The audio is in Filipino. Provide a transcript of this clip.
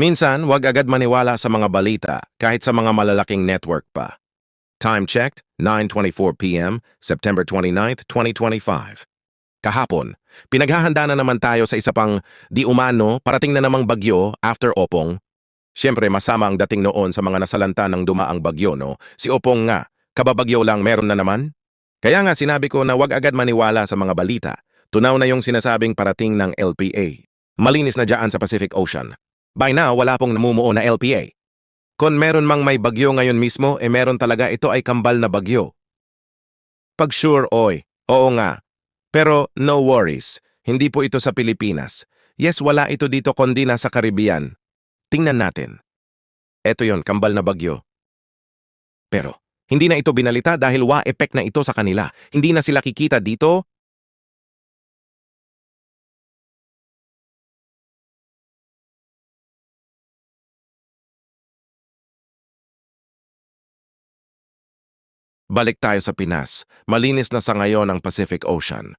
Minsan, wag agad maniwala sa mga balita kahit sa mga malalaking network pa. Time checked, 9.24 p.m., September 29, 2025. Kahapon, pinaghahanda na naman tayo sa isa pang di umano parating na namang bagyo after Opong. Siyempre masama ang dating noon sa mga nasalanta ng dumaang bagyo, no? Si Opong nga, kababagyo lang meron na naman? Kaya nga sinabi ko na wag agad maniwala sa mga balita. Tunaw na yung sinasabing parating ng LPA. Malinis na dyan sa Pacific Ocean. By now, wala pong namumuo na LPA. Kung meron mang may bagyo ngayon mismo, eh meron talaga ito ay kambal na bagyo. Pag sure, oy, oo nga. Pero no worries, hindi po ito sa Pilipinas. Yes, wala ito dito kundi nasa Caribbean. Tingnan natin. Ito yon, kambal na bagyo. Pero, hindi na ito binalita dahil wa effect na ito sa kanila. Hindi na sila kikita dito. Balik tayo sa Pinas. Malinis na sa ngayon ang Pacific Ocean.